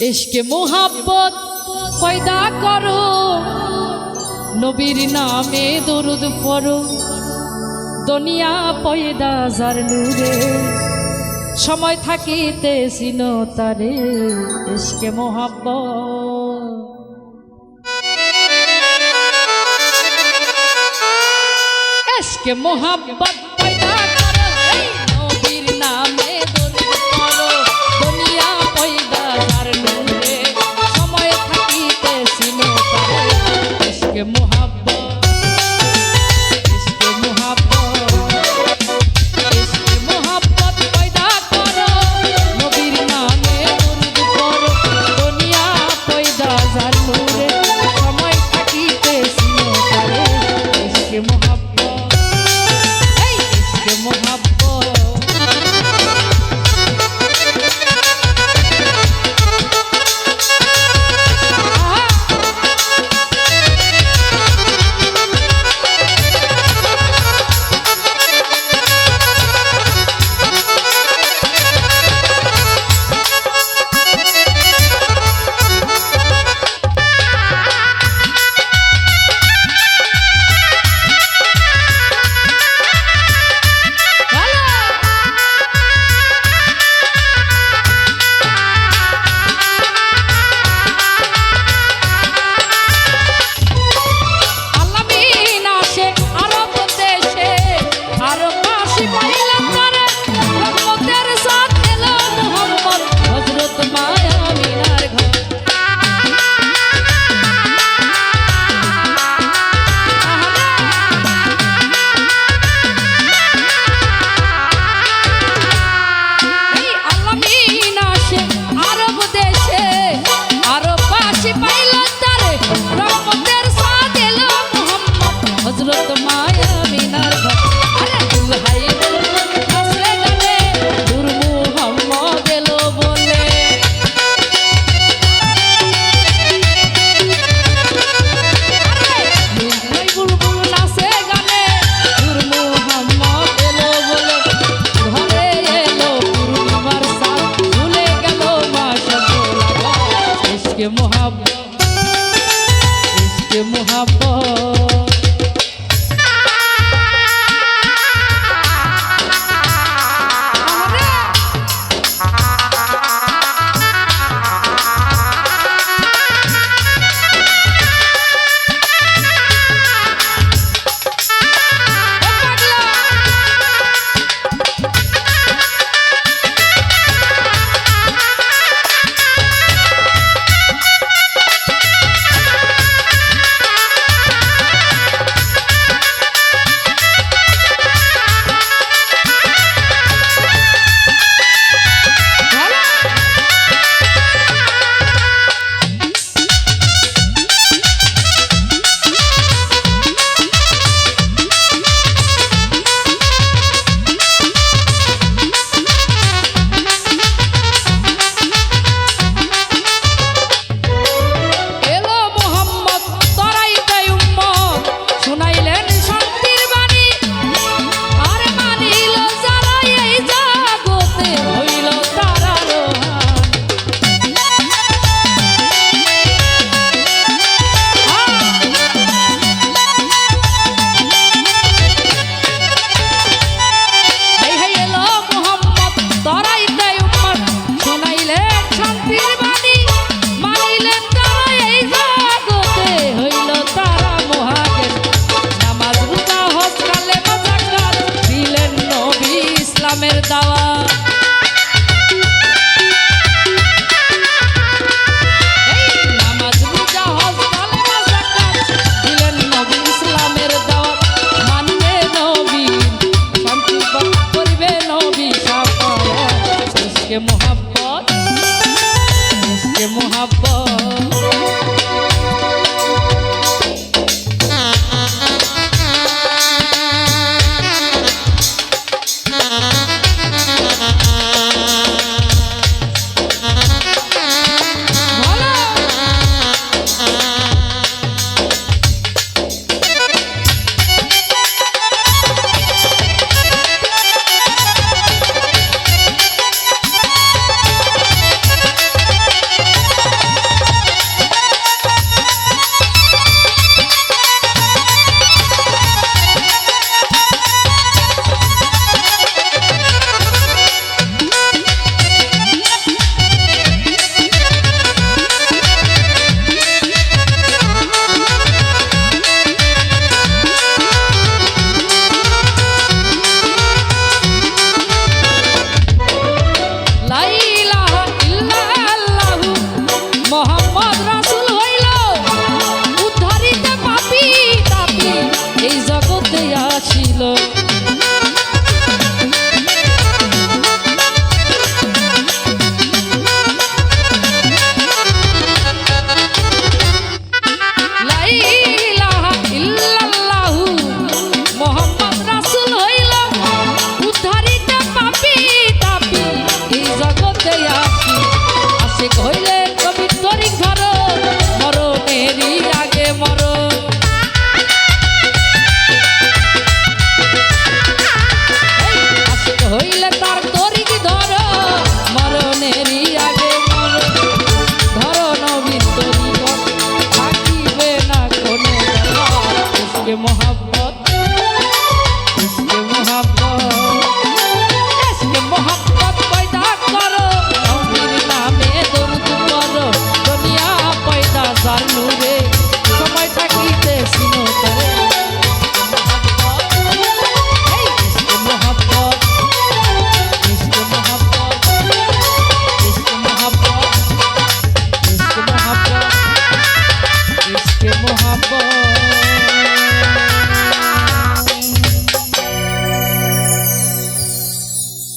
ইশকে মোহাব্বত পয়দা করো। নবীর নামে দরুদ পড়ো। দুনিয়া পয়দা যার নূরে। সময় থাকিতে সিন তারে ইশকে মোহাব্বত। ইশকে মোহাব্বত মোহাম্মত estaba